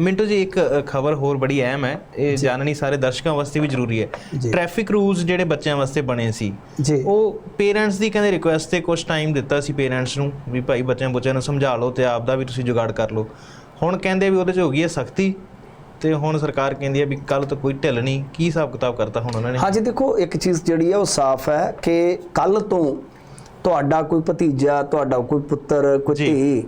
ਮਿੰਟੂ ਜੀ ਇੱਕ ਖਬਰ ਹੋਰ ਬੜੀ ਅਹਿਮ ਹੈ। ਇਹ ਜਾਣਨੀ ਸਾਰੇ ਦਰਸ਼ਕਾਂ ਵਾਸਤੇ ਵੀ ਜ਼ਰੂਰੀ ਹੈ। ਟ੍ਰੈਫਿਕ ਰੂਲਸ ਜਿਹੜੇ ਬੱਚਿਆਂ ਵਾਸਤੇ ਬਣੇ ਸੀ ਉਹ ਪੇਰੈਂਟਸ ਦੀ ਕਹਿੰਦੇ ਰਿਕੁਐਸਟ ਤੇ ਕੁਝ ਟਾਈਮ ਦਿੱਤਾ ਸੀ ਪੇਰੈਂਟਸ ਨੂੰ ਵੀ ਭਾਈ ਬੱਚਿਆਂ ਬੱਚਿਆਂ ਨੂੰ ਸਮਝਾ ਲਓ ਤੇ ਆਪ ਦਾ ਵੀ ਤੁਸੀਂ ਜੁਗਾੜ ਕਰ ਲਓ। ਹੁਣ ਕਹਿੰਦੇ ਵੀ ਉਹਦੇ 'ਚ ਹੋ ਗਈ ਹੈ ਸਖਤੀ ਤੇ ਹੁਣ ਸਰਕਾਰ ਕਹਿੰਦੀ ਹੈ ਵੀ ਕੱਲ ਤੋਂ ਕੋਈ ਢਿੱਲ ਨਹੀਂ। ਕੀ ਹਿਸਾਬ ਕਿਤਾਬ ਕਰਤਾ ਹੁਣ ਉਹਨਾਂ ਨੇ? ਹਾਂਜੀ ਦੇਖੋ ਇੱਕ ਚੀਜ਼ ਜਿਹੜੀ ਹੈ ਉਹ ਸਾਫ਼ ਹੈ ਕਿ ਕੱਲ ਤੋਂ ਤੁਹਾਡਾ ਕੋਈ ਭਤੀਜਾ ਤੁਹਾਡਾ ਕੋਈ ਪੁੱਤਰ ਕੋਈ। ਧੀ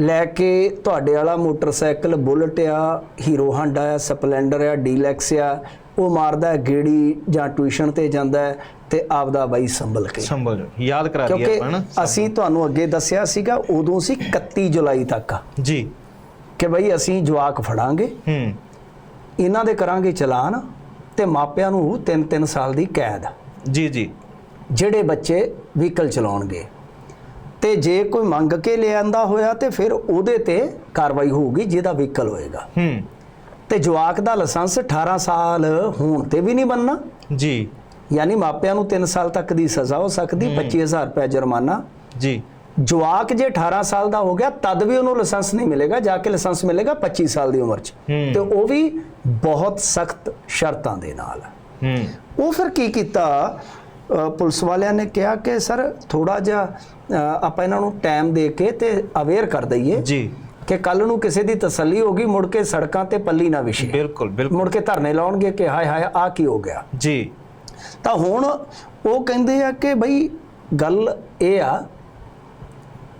ਲੈ ਕੇ ਤੁਹਾਡੇ ਵਾਲਾ ਮੋਟਰਸਾਈਕਲ ਬੁਲਟ ਆ ਹੀਰੋ ਹਾਂਡਾ ਆ ਸਪਲੈਂਡਰ ਆ ਡੀਲੈਕਸ ਆ ਉਹ ਮਾਰਦਾ ਗੇੜੀ ਜਾਂ ਟਿਊਸ਼ਨ ਤੇ ਜਾਂਦਾ ਤੇ ਆਪਦਾ ਬਾਈ ਸੰਭਲ ਕੇ। ਸੰਭਲ। ਯਾਦ ਕਰਾ ਕਿਉਂਕਿ ਆਪਾਂ ਨਾ। ਅਸੀਂ ਤੁਹਾਨੂੰ ਅੱਗੇ ਦੱਸਿਆ ਸੀਗਾ ਉਦੋਂ ਸੀ 31 ਜੁਲਾਈ ਤੱਕ। ਜੀ। ਕਿ ਬਈ ਅਸੀਂ ਜਵਾਕ ਫੜਾਂਗੇ। ਹੂੰ। ਇਹਨਾਂ ਦੇ ਕਰਾਂਗੇ ਚਲਾਨ ਤੇ ਮਾਪਿਆਂ ਨੂੰ 3-3 ਸਾਲ ਦੀ ਕੈਦ। ਜੀ ਜੀ। ਜਿਹੜੇ ਬੱਚੇ ਵਹੀਕਲ ਚਲਾਉਣਗੇ। ਤੇ ਜੇ ਕੋਈ ਮੰਗ ਕੇ ਲਿਆਂਦਾ ਹੋਇਆ ਤੇ ਫਿਰ ਉਹਦੇ ਤੇ ਕਾਰਵਾਈ ਹੋਊਗੀ ਜਿਹਦਾ ਵਹੀਕਲ ਹੋਏਗਾ। ਹੂੰ। ਤੇ ਜਵਾਕ ਦਾ ਲਾਇਸੈਂਸ 18 ਸਾਲ ਹੋਣ ਤੇ ਵੀ ਨਹੀਂ ਬੰਨਣਾ ਜੀ। ਯਾਨੀ ਮਾਪਿਆਂ ਨੂੰ 3 ਸਾਲ ਤੱਕ ਦੀ ਸਜ਼ਾ ਹੋ ਸਕਦੀ 25000 ਰੁਪਏ ਜੁਰਮਾਨਾ। ਜੀ। ਜਵਾਕ ਜੇ 18 ਸਾਲ ਦਾ ਹੋ ਗਿਆ ਤਦ ਵੀ ਉਹਨੂੰ ਲਾਇਸੈਂਸ ਨਹੀਂ ਮਿਲੇਗਾ ਜਾ ਕੇ ਲਾਇਸੈਂਸ ਮਿਲੇਗਾ 25 ਸਾਲ ਦੀ ਉਮਰ 'ਚ। ਤੇ ਉਹ ਵੀ ਬਹੁਤ ਸਖਤ ਸ਼ਰਤਾਂ ਦੇ ਨਾਲ। ਹੂੰ। ਉਹ ਫਿਰ ਕੀ ਕੀਤਾ? ਪੁਲਿਸ ਵਾਲਿਆਂ ਨੇ ਕਿਹਾ ਕਿ ਸਰ ਥੋੜਾ ਜਿਹਾ ਆਪਾਂ ਇਹਨਾਂ ਨੂੰ ਟਾਈਮ ਦੇ ਕੇ ਤੇ ਅਵੇਅਰ ਕਰ ਦਈਏ ਜੀ। ਕਿ ਕੱਲ ਨੂੰ ਕਿਸੇ ਦੀ ਤਸੱਲੀ ਹੋਗੀ ਮੁੜ ਕੇ ਸੜਕਾਂ ਤੇ ਪੱਲੀ ਨਾ ਵਿਛੇ ਬਿਲਕੁਲ ਬਿਲਕੁਲ। ਮੁੜ ਕੇ ਧਰਨੇ ਲਾਉਣਗੇ ਕਿ ਹਾਏ ਹਾਏ ਆ ਕੀ ਹੋ ਗਿਆ? ਜੀ। ਤਾਂ ਹੁਣ ਉਹ ਕਹਿੰਦੇ ਆ ਕਿ ਬਈ ਗੱਲ ਇਹ ਆ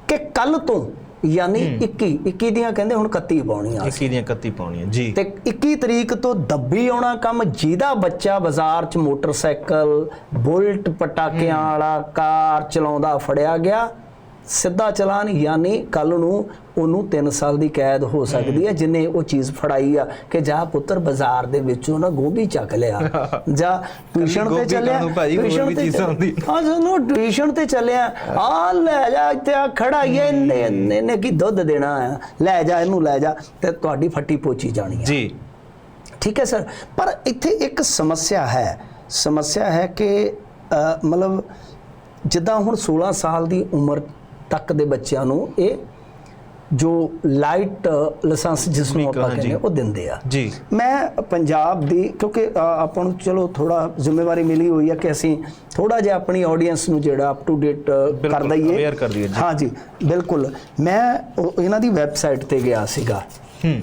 ਕਿ ਕੱਲ ਤੋਂ ਯਾਨੀ 21 21 ਦੀਆਂ ਕਹਿੰਦੇ ਹੁਣ 31 ਪਾਉਣੀਆਂ 21 ਦੀਆਂ 31 ਪਾਉਣੀਆਂ ਜੀ। ਤੇ 21 ਤਰੀਕ ਤੋਂ ਦੱਬੀ ਆਉਣਾ ਕੰਮ ਜਿਹਦਾ ਬੱਚਾ ਬਾਜ਼ਾਰ 'ਚ ਮੋਟਰਸਾਈਕਲ ਬੁਲਟ ਪਟਾਕਿਆਂ ਵਾਲਾ ਕਾਰ ਚਲਾਉਂਦਾ ਫੜਿਆ ਗਿਆ ਸਿੱਧਾ ਚਲਾਨ ਯਾਨੀ ਕੱਲ ਨੂੰ ਉਹਨੂੰ 3 ਸਾਲ ਦੀ ਕੈਦ ਹੋ ਸਕਦੀ ਹੈ ਜਿਨੇ ਉਹ ਚੀਜ਼ ਫੜਾਈ ਆ ਕਿ ਜਾ ਪੁੱਤਰ ਬਾਜ਼ਾਰ ਦੇ ਵਿੱਚੋਂ ਨਾ ਗੋਭੀ ਚੱਕ ਲਿਆ ਜਾਂ ਟਿਊਸ਼ਨ ਤੇ ਚੱਲਿਆ ਖਾਣ ਨੂੰ ਭਾਈ ਹੋਰ tuition ਵੀ ਤੇ ਚੀਜ਼ਾਂ ਹੁੰਦੀਆਂ। ਹਾਂ ਸਾਨੂੰ ਟਿਊਸ਼ਨ ਤੇ ਚੱਲਿਆ। ਆ ਲੈ ਜਾ ਇੱਥੇ ਆ ਖੜਾ ਹੀ ਇਹਨੇ ਇਹਨੇ- ਕੀ ਦੁੱਧ ਦੇਣਾ ਆ। ਲੈ ਜਾ ਇਹਨੂੰ ਲੈ ਜਾ ਤੇ ਤੁਹਾਡੀ ਫੱਟੀ ਪੋਚੀ ਜਾਣੀ ਹੈ ਜੀ। ਠੀਕ ਹੈ ਸਰ। ਪਰ ਇੱਥੇ ਇੱਕ ਸਮੱਸਿਆ ਹੈ। ਸਮੱਸਿਆ ਹੈ ਕਿ ਮਤਲਬ ਜਿੱਦਾਂ ਹੁਣ 16 ਸਾਲ ਦੀ ਉਮਰ ਤੱਕ ਦੇ ਬੱਚਿਆਂ ਨੂੰ ਇਹ ਜੋ ਲਾਈਟ ਲਾਇਸੈਂਸ ਜਿਸ ਨੂੰ ਆਪਾਂ। ਕਹਿੰਦੇ ਆ, ਉਹ ਦਿੰਦੇ ਆ। ਜੀ। ਮੈਂ ਪੰਜਾਬ ਦੀ ਕਿਉਂਕਿ ਆਪਾਂ ਨੂੰ ਚਲੋ ਥੋੜਾ ਜ਼ਿੰਮੇਵਾਰੀ ਮਿਲੀ ਹੋਈ ਹੈ ਕਿ ਅਸੀਂ ਥੋੜਾ ਜਿਹਾ ਆਪਣੀ ਆਡੀਅנס ਨੂੰ ਜਿਹੜਾ ਅਪ ਟੂ ਡੇਟ ਕਰ ਦਈਏ। ਕਰ। ਹਾਂ ਜੀ ਬਿਲਕੁਲ। ਮੈਂ ਇਹਨਾਂ ਦੀ ਵੈਬਸਾਈਟ ਤੇ ਗਿਆ ਸੀਗਾ। ਹੂੰ।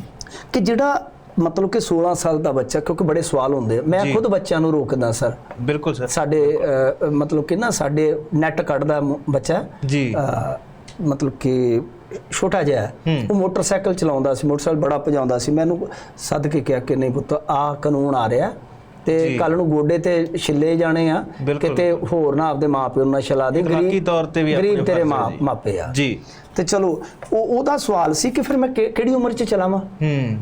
ਕਿ ਜਿਹੜਾ ਮਤਲਬ ਕਿ 16 ਸਾਲ ਦਾ ਬੱਚਾ ਕਿਉਂਕਿ ਬੜੇ ਸਵਾਲ ਹੁੰਦੇ ਆ। ਮੈਂ। ਖੁਦ ਬੱਚਿਆਂ ਨੂੰ ਰੋਕਦਾ ਸਰ। ਬਿਲਕੁਲ ਸਰ। ਸਾਡੇ ਮਤਲਬ ਕਿ ਨਾ ਸਾਡੇ ਨੈਟ ਕੱਢਦਾ ਬੱਚਾ। ਜੀ। ਮਤਲਬ ਕਿ ਛੋਟਾ ਜਿਹਾ। ਉਹ ਮੋਟਰਸਾਈਕਲ ਚਲਾਉਂਦਾ ਸੀ ਮੋਟਰਸਾਈਕਲ ਬੜਾ ਭਜਾਉਂਦਾ ਸੀ। ਮੈਨੂੰ ਸੱਦ ਕੇ ਕਿਹਾ ਕਿ ਨਹੀਂ ਪੁੱਤ ਆ ਕਾਨੂੰਨ ਆ ਰਿਹਾ ਤੇ। ਕੱਲ ਨੂੰ ਗੋਡੇ ਤੇ ਛਿੱਲੇ ਜਾਣੇ ਆ। ਕਿਤੇ ਹੋਰ ਨਾ ਆਪਦੇ ਮਾਪਿਓ ਨੂੰ ਨਾ ਛਲਾ ਦੇ। ਅਖਲਾਕੀ ਤੌਰ ਤੇ ਵੀ ਗਰੀਬ ਤੇਰੇ। ਮਾਪੇ ਆ। ਜੀ। ਤੇ ਚਲੋ ਉਹ ਉਹਦਾ ਸਵਾਲ ਸੀ ਕਿ ਫਿਰ ਮੈਂ ਕਿਹੜੀ ਉਮਰ 'ਚ ਚਲਾਵਾਂ? ਹੂੰ।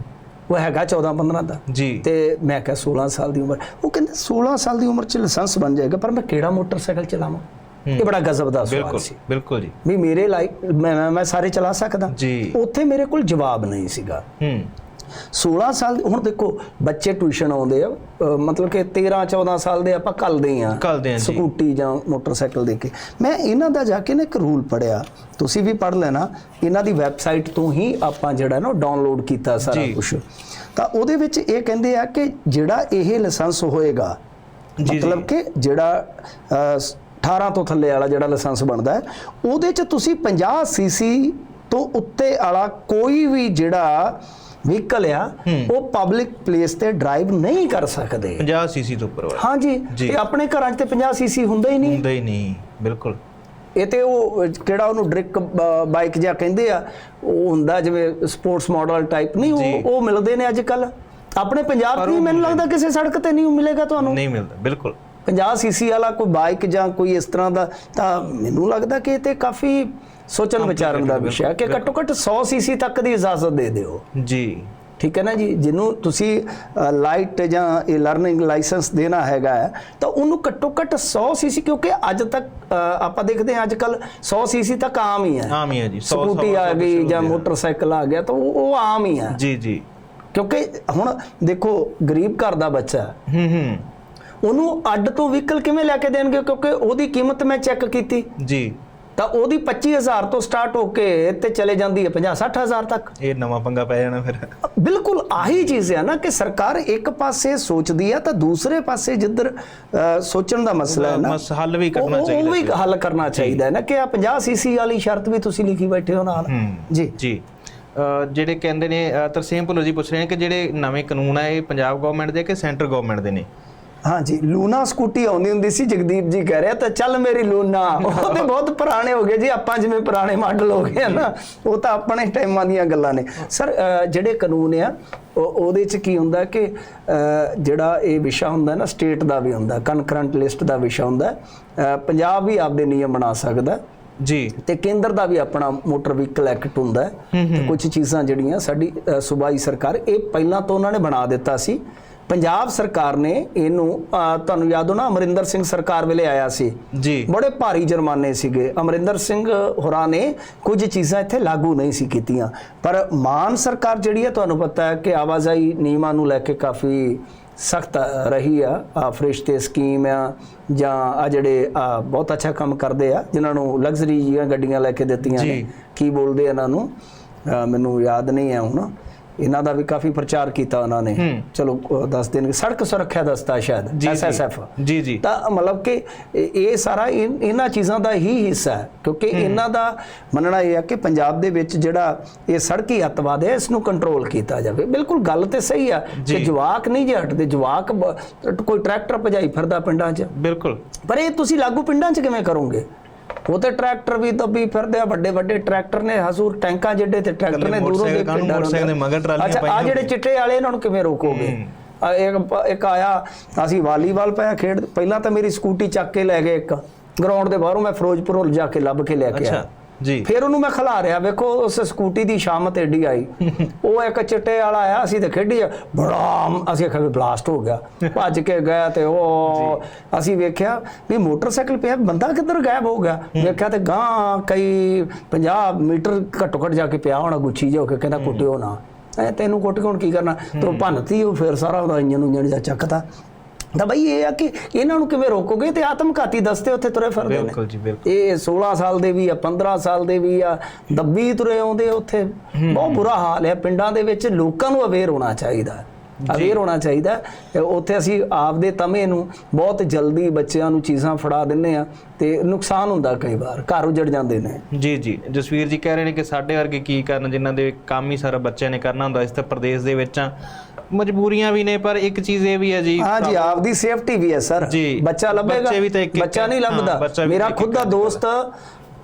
ਉਹ ਹੈਗਾ 14 15 ਦਾ। ਜੀ। ਤੇ ਮੈਂ ਕਿਹਾ 16 ਸਾਲ ਦੀ ਉਮਰ। ਉਹ ਕਹਿੰਦੇ 16 ਸਾਲ ਦੀ ਉਮਰ 'ਚ ਲਾਇਸੈਂਸ ਬਣ ਜਾਏਗਾ ਪਰ ਮੈਂ ਕਿਹੜਾ ਮੋਟਰਸਾਈਕਲ ਚਲਾਵਾਂ? ਇਹ ਬੜਾ ਗਜ਼ਬ ਦਾ ਸਵਾਲ ਸੀ। ਬਿਲਕੁਲ ਜੀ। ਵੀ ਮੇਰੇ ਲਾਈਕ ਮੈਂ ਮੈਂ- ਸਾਰੇ ਚਲਾ ਸਕਦਾ। ਜੀ। ਉੱਥੇ ਮੇਰੇ ਕੋਲ ਜਵਾਬ ਨਹੀਂ ਸੀਗਾ। ਹੂੰ। 16 ਸਾਲ ਹੁਣ ਦੇਖੋ ਬੱਚੇ ਟਿਊਸ਼ਨ ਆਉਂਦੇ ਆ। ਮਤਲਬ ਕਿ 13 14 ਸਾਲ ਦੇ ਆਪਾਂ ਕੱਲਦੇ ਆ। ਸਕੂਟੀ ਜਾਂ ਮੋਟਰਸਾਈਕਲ ਦੇ ਕੇ। ਮੈਂ ਇਹਨਾਂ ਦਾ ਜਾ ਕੇ ਨਾ ਇੱਕ ਰੂਲ ਪੜਿਆ ਤੁਸੀਂ ਵੀ ਪੜ ਲੈਣਾ। ਇਹਨਾਂ ਦੀ ਵੈਬਸਾਈਟ ਤੋਂ ਹੀ ਆਪਾਂ ਜਿਹੜਾ ਨਾ ਡਾਊਨਲੋਡ ਕੀਤਾ ਸਾਰਾ। ਕੁਝ ਤਾਂ ਉਹਦੇ ਵਿੱਚ ਇਹ ਕਹਿੰਦੇ ਆ ਕਿ ਜਿਹੜਾ ਇਹ ਲਾਇਸੈਂਸ ਹੋਏਗਾ। ਮਤਲਬ ਕਿ ਜਿਹੜਾ 18 ਤੋਂ ਥੱਲੇ ਵਾਲਾ ਜਿਹੜਾ ਲਾਇਸੈਂਸ ਬਣਦਾ ਉਹਦੇ ਚ ਤੁਸੀਂ 50 ਸੀਸੀ ਤੋਂ ਉੱਤੇ ਵਾਲਾ ਕੋਈ ਵੀ ਜਿਹੜਾ ਵਹੀਕਲ ਆ ਉਹ ਪਬਲਿਕ ਪਲੇਸ ਤੇ ਡਰਾਈਵ ਨਹੀਂ ਕਰ ਸਕਦੇ। 50 ਸੀਸੀ ਤੋਂ ਉੱਪਰ ਵਾਲਾ। ਹਾਂਜੀ। ਤੇ ਆਪਣੇ ਘਰਾਂ 'ਚ ਤੇ 50 ਸੀਸੀ ਹੁੰਦਾ ਹੀ ਨਹੀਂ। ਹੁੰਦਾ ਹੀ ਨਹੀਂ ਬਿਲਕੁਲ। ਇਹ ਤੇ ਉਹ ਕਿਹੜਾ ਉਹਨੂੰ ਡ੍ਰਿਕ ਬਾਈਕ ਜਿਹਾ ਕਹਿੰਦੇ ਆ ਉਹ ਹੁੰਦਾ ਜਿਵੇਂ ਸਪੋਰਟਸ ਮਾਡਲ ਟਾਈਪ ਨਹੀਂ। ਉਹ ਉਹ ਮਿਲਦੇ ਨੇ ਅੱਜ ਕੱਲ ਆਪਣੇ ਪੰਜਾਬ ਨਹੀਂ ਮੈਨੂੰ ਲੱਗਦਾ ਕਿਸੇ ਸੜਕ ਤੇ ਨਹੀਂ ਮਿਲੇਗਾ ਤੁਹਾਨੂੰ। ਨਹੀਂ ਮਿਲਦਾ ਬਿਲਕੁਲ। 50 ਸੀਸੀ ਵਾਲਾ ਕੋਈ ਬਾਈਕ ਜਾਂ ਕੋਈ ਇਸ ਤਰ੍ਹਾਂ ਦਾ ਤਾਂ ਮੈਨੂੰ ਲੱਗਦਾ ਕਿ ਇਹ ਤੇ ਕਾਫੀ ਸੋਚਣ ਵਿਚਾਰਨ ਦਾ ਵਿਸ਼ਾ ਹੈ ਕਿ ਘੱਟੋ ਘੱਟ 100 ਸੀਸੀ ਤੱਕ ਦੀ ਇਜਾਜ਼ਤ ਦੇ ਦਿਓ। ਜੀ। ਠੀਕ ਹੈ ਨਾ ਜੀ? ਜਿਹਨੂੰ ਤੁਸੀਂ ਲਾਈਟ ਜਾਂ ਇਹ ਲਰਨਿੰਗ ਲਾਇਸੈਂਸ ਦੇਣਾ ਹੈਗਾ ਤਾਂ ਉਹਨੂੰ ਘੱਟੋ ਘੱਟ 100 ਸੀਸੀ ਕਿਉਂਕਿ ਅੱਜ ਤੱਕ ਆਪਾਂ ਦੇਖਦੇ ਹਾਂ ਅੱਜ ਕੱਲ 100 ਸੀਸੀ ਤੱਕ ਆਮ ਹੀ ਹੈ। ਆਮ ਹੀ ਹੈ ਜੀ 100 ਸਕੂਟੀ ਆ ਗਈ ਜਾਂ ਮੋਟਰਸਾਈਕਲ ਆ ਗਿਆ ਤਾਂ ਉਹ ਆਮ ਹੀ ਹੈ। ਜੀ ਜੀ। ਕਿਉਂਕਿ ਹੁਣ ਦੇਖੋ ਗਰੀਬ ਘਰ ਦਾ ਬੱਚਾ ਹੂੰ ਹੂੰ। ਉਹਨੂੰ ਅੱਡ ਤੋਂ ਵਹੀਕਲ ਕਿਵੇਂ ਲੈ ਕੇ ਦੇਣਗੇ? ਕਿਉਂਕਿ ਉਹਦੀ ਕੀਮਤ ਮੈਂ ਚੈੱਕ ਕੀਤੀ। ਜੀ। ਤਾਂ ਉਹਦੀ 25000 ਤੋਂ ਸਟਾਰਟ ਹੋ ਕੇ ਤੇ ਚਲੇ ਜਾਂਦੀ ਹੈ 50 60000 ਤੱਕ। ਇਹ ਨਵਾਂ ਪੰਗਾ ਪੈ ਜਾਣਾ ਫਿਰ। ਬਿਲਕੁਲ ਆਹੀ ਚੀਜ਼ ਹੈ ਨਾ ਕਿ ਸਰਕਾਰ ਇੱਕ ਪਾਸੇ ਸੋਚਦੀ ਹੈ ਤਾਂ ਦੂਸਰੇ ਪਾਸੇ ਜਿੱਧਰ ਸੋਚਣ ਦਾ ਮਸਲਾ ਹੈ ਨਾ ਹੱਲ ਵੀ ਕਰਨਾ ਉਹ- ਉਹ ਚਾਹੀਦਾ ਵੀ ਹੱਲ ਕਰਨਾ ਚਾਹੀਦਾ ਹੈ ਨਾ ਕਿ ਆ 50 ਸੀਸੀ ਵਾਲੀ ਸ਼ਰਤ ਵੀ ਤੁਸੀਂ ਲਿਖੀ ਬੈਠੇ ਹੋ ਨਾਲ। ਜੀ। ਜੀ। ਜਿਹੜੇ ਕਹਿੰਦੇ ਨੇ ਤਰਸੇਮ ਭੁੱਲਰ ਜੀ ਪੁੱਛ ਰਹੇ ਨੇ ਕਿ ਜਿਹੜੇ ਨਵੇਂ ਕਾਨੂੰਨ ਆ ਇਹ ਪੰਜਾਬ ਗਵਰਨਮੈਂਟ ਦੇ ਕਿ ਸੈਂਟਰ ਗਵਰਨਮੈਂਟ ਦੇ ਨੇ? ਹਾਂ ਜੀ ਲੂਨਾ ਸਕੂਟੀ ਆਉਂਦੀ ਹੁੰਦੀ ਸੀ ਜਗਦੀਪ ਜੀ ਕਹਿ ਰਿਹਾ ਤਾਂ ਚੱਲ ਮੇਰੀ ਲੂਨਾ। ਉਹ ਤੇ ਬਹੁਤ ਪੁਰਾਣੇ ਹੋ ਗਏ ਜੀ ਆਪਾਂ ਜਿਵੇਂ ਪੁਰਾਣੇ ਮਾਡਲ ਹੋ ਗਏ ਨਾ ਉਹ ਤਾਂ ਆਪਣੇ ਟਾਈਮਾਂ ਦੀਆਂ ਗੱਲਾਂ ਨੇ। ਸਰ ਜਿਹੜੇ ਕਾਨੂੰਨ ਆ ਉਹ- ਉਹਦੇ ਚ ਕੀ ਹੁੰਦਾ ਕਿ ਜਿਹੜਾ ਇਹ ਵਿਸ਼ਾ ਹੁੰਦਾ ਨਾ ਸਟੇਟ ਦਾ ਵੀ ਹੁੰਦਾ ਕਨਕਰੰਟ ਲਿਸਟ ਦਾ ਵਿਸ਼ਾ ਹੁੰਦਾ ਪੰਜਾਬ ਵੀ ਆਪਦੇ ਨਿਯਮ ਬਣਾ ਸਕਦਾ। ਜੀ। ਤੇ ਕੇਂਦਰ ਦਾ ਵੀ ਆਪਣਾ ਮੋਟਰ ਵਹੀਕਲ ਐਕਟ ਹੁੰਦਾ। ਤੇ ਕੁਝ ਚੀਜ਼ਾਂ ਜਿਹੜੀਆਂ ਸਾਡੀ ਸੂਬਾਈ ਸਰਕਾਰ ਇਹ ਪਹਿਲਾਂ ਤੋਂ ਉਹਨਾਂ ਨੇ ਬਣਾ ਦਿੱਤਾ ਸੀ। ਪੰਜਾਬ ਸਰਕਾਰ ਨੇ ਇਹਨੂੰ ਤੁਹਾਨੂੰ ਯਾਦ ਹੋ ਨਾ ਅਮਰਿੰਦਰ ਸਿੰਘ ਸਰਕਾਰ ਵੇਲੇ ਆਇਆ ਸੀ। ਜੀ। ਬੜੇ ਭਾਰੀ ਜੁਰਮਾਨੇ ਸੀਗੇ। ਅਮਰਿੰਦਰ ਸਿੰਘ ਹੋਰਾਂ ਨੇ ਕੁਝ ਚੀਜ਼ਾਂ ਇੱਥੇ ਲਾਗੂ ਨਹੀਂ ਸੀ ਕੀਤੀਆਂ। ਪਰ ਮਾਨ ਸਰਕਾਰ ਜਿਹੜੀ ਹੈ ਤੁਹਾਨੂੰ ਪਤਾ ਹੈ ਕਿ ਆਵਾਜਾਈ ਨਿਯਮਾਂ ਨੂੰ ਲੈ ਕੇ ਕਾਫੀ ਸਖਤ ਰਹੀ ਆ। ਆ ਫਰਿਸ਼ਤੇ ਸਕੀਮ ਆ ਜਾਂ ਆ ਜਿਹੜੇ ਬਹੁਤ ਅੱਛਾ ਕੰਮ ਕਰਦੇ ਆ ਜਿਨ੍ਹਾਂ ਨੂੰ ਲਗਜ਼ਰੀ ਜੀਆਂ ਗੱਡੀਆਂ ਲੈ ਕੇ ਦਿੱਤੀਆਂ ਨੇ। ਕੀ ਬੋਲਦੇ ਇਹਨਾਂ ਨੂੰ? ਮੈਨੂੰ ਯਾਦ ਨਹੀਂ ਹੈ ਹੁਣ। ਇਹਨਾਂ ਦਾ ਵੀ ਕਾਫੀ ਪ੍ਰਚਾਰ ਕੀਤਾ ਉਹਨਾਂ ਨੇ। ਚਲੋ ਅ, ਦੱਸ ਦੇਣਗੇ। ਸੜਕ ਸੁਰੱਖਿਆ ਦਸਤਾ ਸ਼ਾਇਦ। ਐਸਐਸਐਫ ਜੀ। ਜੀ ਤਾਂ ਮਤਲਬ ਕਿ ਇਹ ਸਾਰਾ ਇਹਨਾਂ ਚੀਜ਼ਾਂ ਦਾ ਹੀ ਹਿੱਸਾ ਹੈ ਕਿਉਂਕਿ ਇਹਨਾਂ ਦਾ ਮੰਨਣਾ ਇਹ ਹੈ ਕਿ ਪੰਜਾਬ ਦੇ ਵਿੱਚ ਜਿਹੜਾ ਇਹ ਸੜਕੀ ਅੱਤਵਾਦ ਹੈ ਇਸ ਨੂੰ ਕੰਟਰੋਲ ਕੀਤਾ ਜਾਵੇ। ਬਿਲਕੁਲ ਗੱਲ ਤੇ ਸਹੀ ਆ ਕਿ। ਜਵਾਕ ਨਹੀਂ ਜੇ ਹਟਦੇ ਜਵਾਕ ਕੋਈ ਟਰੈਕਟਰ ਭਜਾਈ ਫਿਰਦਾ ਪਿੰਡਾਂ 'ਚ। ਬਿਲਕੁਲ। ਪਰ ਇਹ ਤੁਸੀਂ ਲਾਗੂ ਪਿੰਡਾਂ 'ਚ ਕਿਵੇਂ ਕਰੋਗੇ? ਉਹ ਤੇ ਟਰੈਕਟਰ ਵੀ ਦੱਬੀ ਫਿਰਦੇ ਆ ਵੱਡੇ ਵੱਡੇ ਟਰੈਕਟਰ ਨੇ ਹਜ਼ੂਰ ਟੈਂਕਾਂ ਜਿੱਡੇ ਤੇ ਟਰੈਕਟਰ ਨੇ ਦੂਰੋਂ ਮੋਟਰਸਾਈਕਲ ਦੇ ਕਾਹਨੂੰ ਪਿੰਡਾਂ ਨੂੰ ਮੋਟਰਸਾਈਕਲ ਦੇ ਮਗਰ ਟਰਾਲੀਆਂ ਅੱਛਾ ਆ ਪਾਈਆਂ ਜਿਹੜੇ ਚਿੱਟੇ ਵਾਲੇ ਇਹਨਾਂ ਨੂੰ ਕਿਵੇਂ ਰੋਕੋਗੇ? ਇੱਕ ਇੱਕ ਆਇਆ ਅਸੀਂ ਵਾਲੀਬਾਲ ਪਿਆ ਖੇਡ ਪਹਿਲਾਂ ਤਾਂ ਮੇਰੀ ਸਕੂਟੀ ਚੱਕ ਕੇ ਲੈ ਗਏ ਇੱਕ। ਗਰਾਊਂਡ ਦੇ ਬਾਹਰੋਂ ਮੈਂ ਫਿਰੋਜ਼ਪੁਰੋਂ ਜਾ ਕੇ ਲੱਭ ਕੇ ਲੈ ਕੇ ਆਇਆ। ਜੀ। ਫਿਰ ਉਹਨੂੰ ਮੈਂ ਖਿਲਾ ਰਿਹਾ ਵੇਖੋ ਉਸ ਸਕੂਟੀ ਦੀ ਸ਼ਾਮਤ ਏਡੀ ਆਈ। ਉਹ ਇੱਕ ਚਿੱਟੇ ਵਾਲਾ ਆਇਆ ਅਸੀਂ ਤੇ ਖੇਡੀ ਬੜਾ ਅਸੀਂ ਵੀ ਬਲਾਸਟ ਹੋ ਗਿਆ। ਭੱਜ ਕੇ ਗਿਆ ਤੇ ਉਹ ਅਸੀਂ ਵੇਖਿਆ ਵੀ ਮੋਟਰਸਾਈਕਲ ਪਿਆ ਬੰਦਾ ਕਿੱਧਰ ਗਾਇਬ ਹੋ ਗਿਆ। ਵੇਖਿਆ ਤੇ ਗਾਂ ਕਈ 50 ਮੀਟਰ ਘੱਟੋ ਘੱਟ ਜਾ ਕੇ ਪਿਆ ਹੋਣਾ ਗੁੱਛੀ ਹੋ ਕੇ ਕਹਿੰਦਾ ਕੁੱਟਿਓ ਨਾ। ਐ ਤੈਨੂੰ ਕੁੱਟ ਕੇ ਹੁਣ ਕੀ ਕਰਨਾ? ਤੇ ਭੰਨਤੀ ਉਹ ਫਿਰ ਸਾਰਾ ਉਹਦਾ ਇੰਜਨ ਉਂਜਨ ਜਾ ਚੱਕਤਾ। ਤਾਂ ਬਈ ਇਹ ਆ ਕਿ ਇਹਨਾਂ ਨੂੰ ਕਿਵੇਂ ਰੋਕੋਗੇ? ਤੇ ਆਤਮਘਾਤੀ ਦਸਤੇ ਉੱਥੇ ਤੁਰੇ ਫਿਰਦੇ ਨੇ। ਬਿਲਕੁਲ ਜੀ ਬਿਲਕੁਲ। ਇਹ 16 ਸਾਲ ਦੇ ਵੀ ਆ 15 ਸਾਲ ਦੇ ਵੀ ਆ ਦੱਬੀ ਤੁਰੇ ਆਉਂਦੇ ਉੱਥੇ। ਬਹੁਤ ਬੁਰਾ ਹਾਲ ਹੈ। ਪਿੰਡਾਂ ਦੇ ਵਿੱਚ ਲੋਕਾਂ ਨੂੰ ਅਵੇਅਰ ਹੋਣਾ ਚਾਹੀਦਾ ਅਵੇਅਰ ਹੋਣਾ ਚਾਹੀਦਾ ਉੱਥੇ ਅਸੀਂ ਆਪਦੇ ਤਮੇ ਨੂੰ ਬਹੁਤ ਜਲਦੀ ਬੱਚਿਆਂ ਨੂੰ ਚੀਜ਼ਾਂ ਫੜਾ ਦਿੰਨੇ ਆ ਤੇ ਨੁਕਸਾਨ ਹੁੰਦਾ ਕਈ ਵਾਰ ਘਰ ਉਜੜ ਜਾਂਦੇ ਨੇ। ਜੀ ਜੀ। ਜਸਵੀਰ ਜੀ ਕਹਿ ਰਹੇ ਨੇ ਕਿ ਸਾਡੇ ਵਰਗੇ ਕੀ ਕਰਨ ਜਿਨ੍ਹਾਂ ਦੇ ਕੰਮ ਹੀ ਸਾਰਾ ਬੱਚਿਆਂ ਨੇ ਕਰਨਾ ਹੁੰਦਾ ਇਸ ਤੇ ਪ੍ਰਦੇਸ਼ ਦੇ ਵਿੱਚ ਆ। ਮਜਬੂਰੀਆਂ ਵੀ ਨੇ ਪਰ ਇੱਕ ਚੀਜ਼ ਇਹ ਵੀ ਹੈ ਜੀ ਹਾਂ ਜੀ ਆਪਦੀ ਸੇਫਟੀ ਵੀ ਹੈ ਸਰ। ਬੱਚਾ ਲੱਭੇਗਾ। ਬੱਚੇ ਵੀ ਤਾਂ ਇੱਕ- ਇੱਕ- ਬੱਚਾ ਨਹੀਂ ਲੱਭਦਾ। ਮੇਰਾ ਖੁਦ ਦਾ ਦੋਸਤ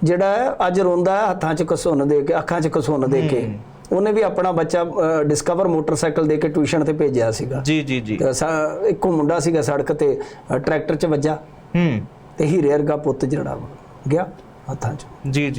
ਜਿਹੜਾ ਅੱਜ ਰੋਂਦਾ ਹੈ ਹੱਥਾਂ 'ਚ ਕਸੁੰਨ ਦੇ ਕੇ ਅੱਖਾਂ 'ਚ ਕਸੁੰਨ ਦੇ ਕੇ। ਉਹਨੇ ਵੀ ਆਪਣਾ ਬੱਚਾ ਡਿਸਕਵਰ ਮੋਟਰਸਾਈਕਲ ਦੇ ਕੇ ਟਿਊਸ਼ਨ ਤੇ ਭੇਜਿਆ ਸੀਗਾ। ਜੀ ਜੀ ਜੀ। ਤੇ ਸਾ- ਇੱਕੋ ਮੁੰਡਾ ਸੀਗਾ ਸੜਕ ਤੇ ਟਰੈਕਟਰ 'ਚ ਵੱਜਾ। ਹੂੰ। ਤੇ ਹੀਰੇ ਵਰਗਾ ਪੁੱਤ ਜਿਹੜਾ ਗਿਆ ਹੱਥਾਂ 'ਚ। ਜੀ ਜੀ।